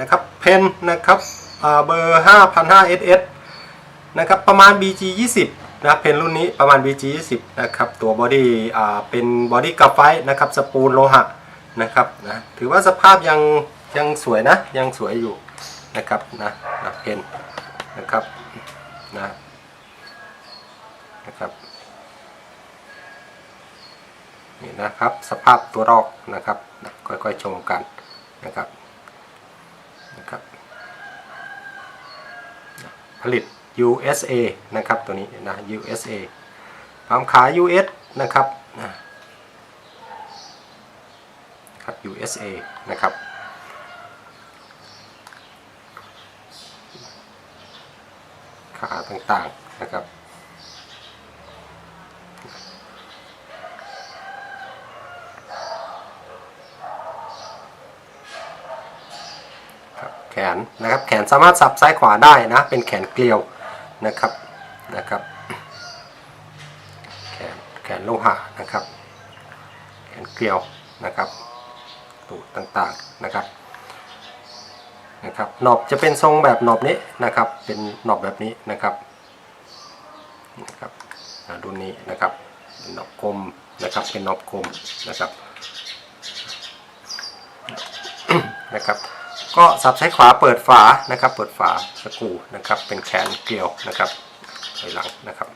นะครับเพนนะครับอ่าเบอร์5,500 SS นะครับประมาณ BG 20นะเพนรุ่นนี้ประมาณ BG 20นะครับตัวบอดี้อ่าเป็นบอดี้กราไฟต์นะครับสปูลโลหะนะครับนะถือว่าสภาพยังยังสวยนะยังสวยอยู่นะครับนะนะเพนนะครับนะนะครับนี่นะครับสภาพตัวรอกนะครับนะค่อยๆชมกันนะครับ นะครับผลิต USA นะครับตัวนี้นะ USA ความขาย US นะครับนะครับ USA นะครับขาต่างๆนะครับครับแขนนะครับ แขนสามารถสับซ้ายขวาได้นะ เป็นแขนเกลียวนะครับนะครับ แขนแขนโลหะนะครับ แขนเกลียวนะครับตูดต่างๆนะครับนะครับหนอบจะเป็นทรงแบบหนอบนี้นะครับ เป็นหนอบแบบนี้นะครับนะครับอ่ารุ่นนี้นะครับเป็นหนอบคมนะครับเป็นหนอบคมนะครับนะครับ ก็สับซ้ขวาเปิดฝานะครับ เปิดฝาสกูนะครับ เป็นแขนเกลียวนะครับถอยหลังนะครับ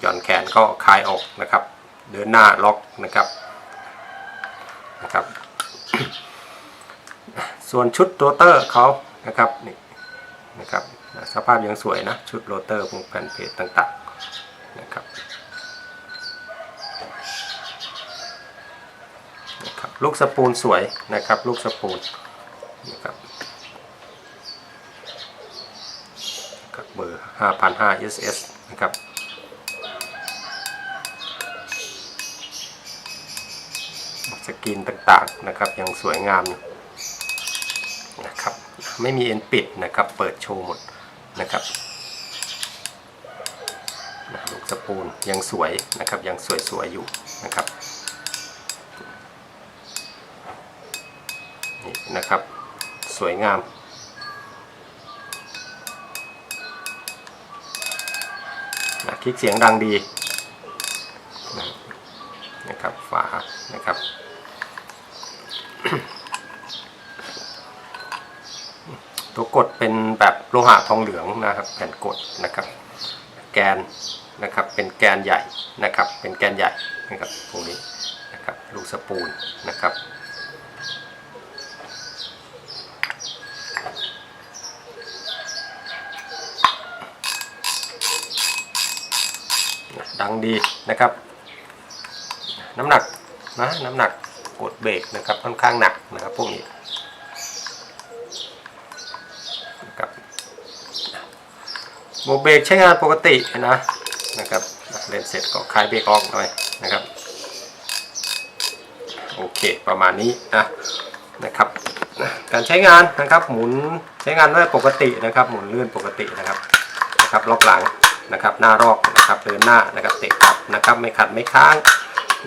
หย่อนแขนก็คลายออกนะครับ เดินหน้าล็อกนะครับนะครับ ส่วนชุดโรเตอร์เขานะครับนี่นะครับสภาพยังสวยนะ ชุดโรเตอร์พวกแผ่นเพจต่างๆนะครับนะครับ ลูกสปูนสวยนะครับ ลูกสปูน นะครับกับเบอร์ 5,500 SS นะครับสกรีนต่างๆนะครับยังสวยงามนะครับไม่มีเอ็นปิดนะครับเปิดโชว์หมดนะครับลูกสปูนยังสวยนะครับยังสวยๆอยู่นะครับนี่นะครับ สวยงามนะคลิกเสียงดังดีนะนะครับฝานะครับตัวกดเป็นแบบโลหะทองเหลืองนะครับแผ่นกดนะครับ แกนนะครับเป็นแกนใหญ่นะครับ เป็นแกนใหญ่นะครับพวกนี้นะครับลูกสปูลนะครับ ดังดีนะครับ น้ำหนักนะน้ำหนักกดเบรกนะครับค่อนข้างหนักนะครับพวกนี้นะครับโบเบรกใช้งานปกตินะนะครับเล่นเสร็จก็คลายเบรกออกหน่อยนะครับโอเคประมาณนี้นะนะครับนะการใช้งานนะครับหมุนใช้งานได้ปกตินะครับ หมุนเลื่อนปกตินะครับนะครับล็อกหลังนะครับ หน้ารอก นะครับเดินหน้านะครับเตะกลับนะครับไม่ขัดไม่ค้าง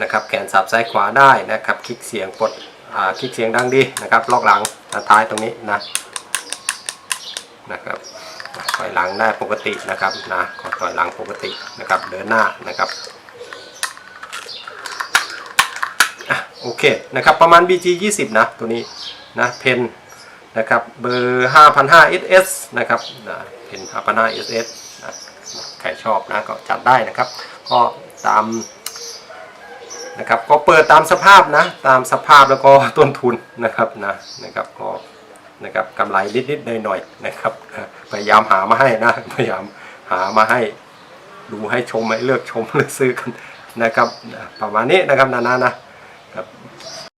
นะครับแขนสับซ้ายขวาได้นะครับคลิกเสียงปดอ่าคลิกเสียงดังดีนะครับล็อกหลังท้ายตรงนี้นะนะครับถอยหลังได้ปกตินะครับนะขอถอยหลังปกตินะครับเดินหน้านะครับโอเคนะครับประมาณ BG 20 นะตัวนี้นะเพนนะครับเบอร์ 5,500 SS นะครับนะเพน5,500 SS นะ ใครชอบนะก็จัดได้นะครับ ก็ตามนะครับก็เปิดตามสภาพนะตามสภาพแล้วก็ต้นทุนนะครับนะนะครับก็นะครับกำไรนิดๆหน่อยๆนะครับพยายามหามาให้นะพยายามหามาให้ดูให้ชมให้เลือกชมเลือกซื้อกันนะครับประมาณนี้นะครับนานานะ